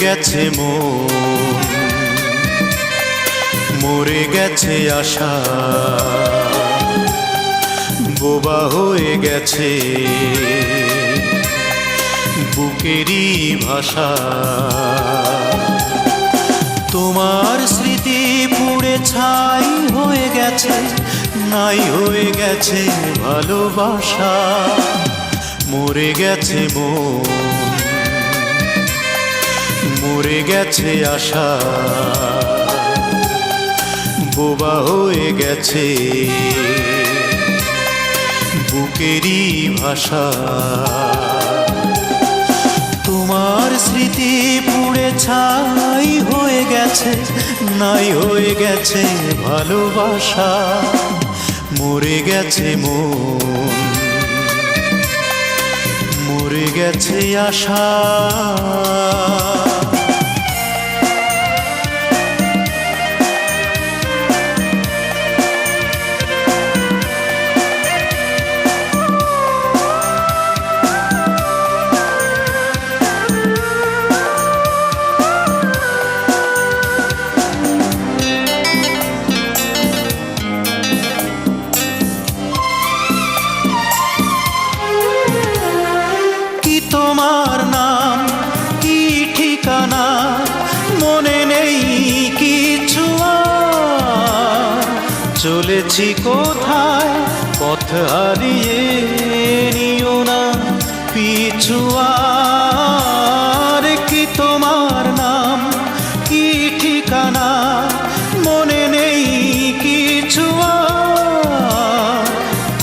গেছে মন। মরে গেছে আশা। বোবা হয়ে গেছে বুকেরই ভাষা। তোমার স্মৃতি পুড়ে ছাই হয়ে গেছে, নাই হয়ে গেছে ভালোবাসা। মরে গেছে মন। মরে গেছে আশা। বোবা হয়ে গেছে বুকেরই ভাষা। তোমার স্মৃতি পুড়ে ছাই হয়ে গেছে, নাই হয়ে গেছে ভালোবাসা। মরে গেছে মন, মরে গেছে আশা। চলেছি কোথায়? পথ হারিয়ে নিও না। পিছু কি তোমার নাম? কি ঠিকানা? মনে নেই কিছু আর।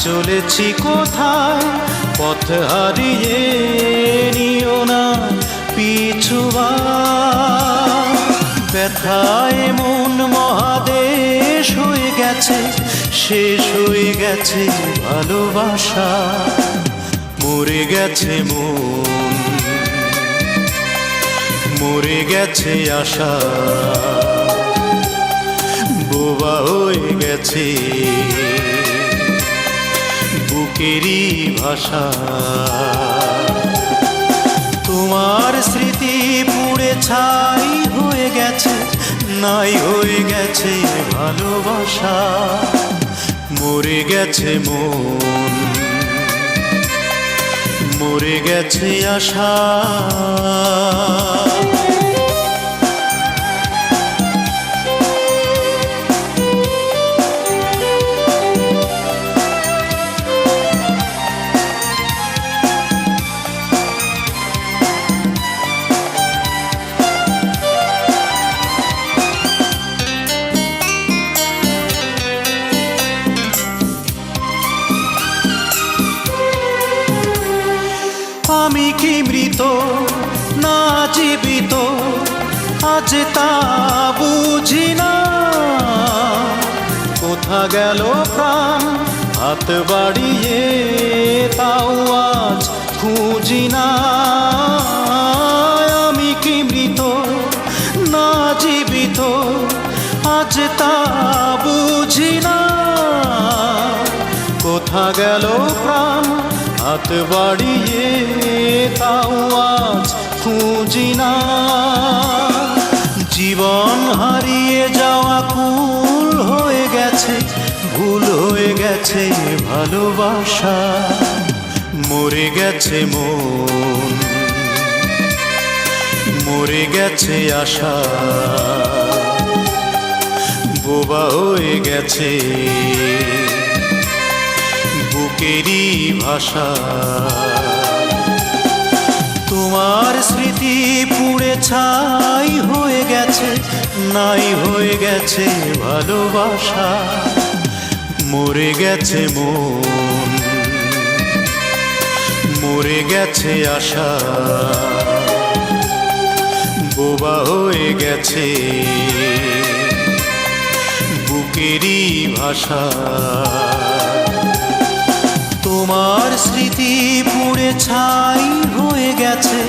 চলেছি কোথায়? পথ হারিয়ে নিও না। পিছুয়া ব্যথায় মন হয়ে গেছে, শেষ হয়ে গেছে ভালোবাসা। মরে গেছে মন, মরে গেছে আশা। বোবা হয়ে গেছে বুকেরই ভাষা। তোমার স্মৃতি পুড়ে ছাই হয়ে গেছে নাই হয়ে গেছে ভালোবাসা মরে গেছে মন। মরে গেছে আশা। জীবিত, আজ তা বুঝি না। কোথা গেল প্রাণ, হাত বাড়িয়ে তাও আজ খুঁজি না। আমি কি মৃত? না জীবিত, আজ তা বুঝি না। কোথা গেল প্রাণ, হাত বাড়িয়ে তাও আজ খুঁজি না জীবন হারিয়ে যাওয়া কুল হয়ে গেছে, ভুল হয়ে গেছে ভালোবাসা, মরে গেছে মন। মরে গেছে আশা, বোবা হয়ে গেছে বুকেরই ভাষা। তোমার স্মৃতি পুড়ে ছাই হয়ে গেছে, নাই হয়ে গেছে ভালোবাসা, মরে গেছে মন, মরে গেছে আশা, বোবা হয়ে গেছে বুকেরই ভাষা। স্মৃতি পুড়ে ছাই হয়ে গেছে,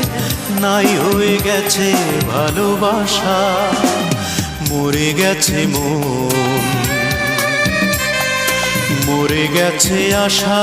নাই হয়ে গেছে ভালোবাসা, মরে গেছে মন। মরে গেছে আশা।